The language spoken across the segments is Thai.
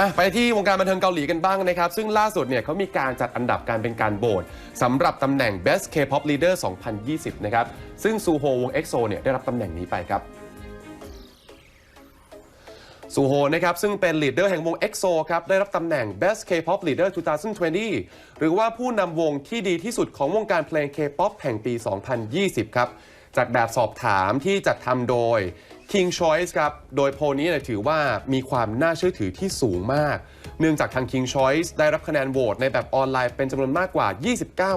อะไปที่วงการบันเทิงเกาหลีกันบ้างนะครับ ซึ่งล่าสุดเนี่ยเขามีการจัดอันดับการเป็นการโบสสำหรับตำแหน่ง Best K-pop Leader 2020 นะครับ ซึ่งซูโฮวง EXO เนี่ยได้รับตำแหน่งนี้ไปครับซูโฮนะครับซึ่งเป็นลีดเดอร์แห่งวง EXO ครับได้รับตำแหน่ง Best K-pop Leader 2020 หรือว่าผู้นำวงที่ดีที่สุดของวงการเพลง K-pop แห่งปี 2020 ครับจากแบบสอบถามที่จัดทำโดย King Choice ครับ โดยโพลนี้เนี่ยถือว่ามีความน่าเชื่อถือที่สูงมาก เนื่องจากทาง King Choice ได้รับคะแนนโหวตในแบบออนไลน์เป็นจำนวนมากกว่า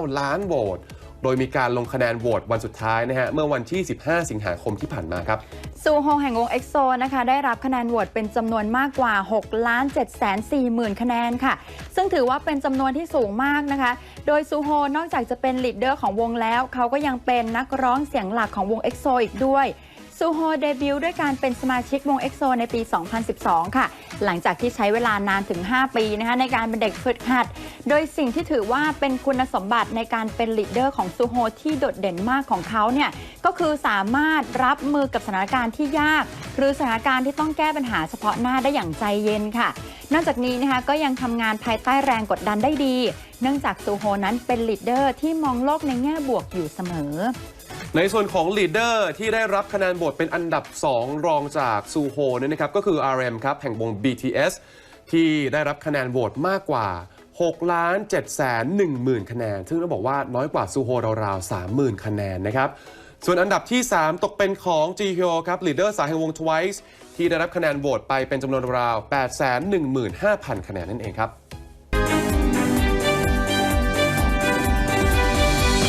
29 ล้านโหวตโดยมีการลงคะแนนโหวตวันสุดท้ายนะฮะเมื่อวันที่ 15 สิงหาคมที่ผ่านมาครับซูโฮแห่งวง EXO นะคะได้รับคะแนนโหวตเป็นจำนวนมากกว่า6ล้าน7แสน4หมื่นคะแนนค่ะ ซึ่งถือว่าเป็นจำนวนที่สูงมากนะคะ โดยซูโฮนอกจากจะเป็นลีดเดอร์ของวงแล้ว เขาก็ยังเป็นนักร้องเสียงหลักของวง EXO อีกด้วย ซูโฮเดบิวต์ด้วยการเป็นสมาชิกวง EXO ในปี 2012 ค่ะ หลังจากที่ใช้เวลานานถึง 5 ปีนะคะในการเป็นเด็กฝึกหัด โดยสิ่งที่ถือว่าเป็นคุณสมบัติในการเป็นลีดเดอร์ของซูโฮที่โดดเด่นมากของเขาเนี่ยก็คือสามารถรับมือกับสถานการณ์ที่ยาก หรือสถานการณ์ที่ต้องแก้ปัญหาเฉพาะหน้าได้อย่างใจเย็นค่ะ นอกจากนี้นะคะก็ยังทำงานภายใต้แรงกดดันได้ดี เนื่องจากซูโฮนั้นเป็นลีดเดอร์ที่มองโลกในแง่บวกอยู่เสมอ ในส่วนของลีดเดอร์ที่ได้รับคะแนนโหวตเป็นอันดับ 2 รองจากซูโฮเนี่ยนะครับก็คือ RM ครับแห่งวง BTS ที่ได้รับคะแนนโหวตมากกว่า6ล้าน7แสน1หมื่นคะแนน ซึ่งต้องบอกว่าน้อยกว่าซูโฮราวๆ30,000 คะแนนนะครับ ส่วนอันดับที่ 3 ตกเป็นของจีฮ o ครับลีดเดอร์สายแห่งวง Twice ที่ได้รับคะแนนโหวตไปเป็นจำนวนราว8 1 5 0 0 0 คะแนนนั่นเองครับ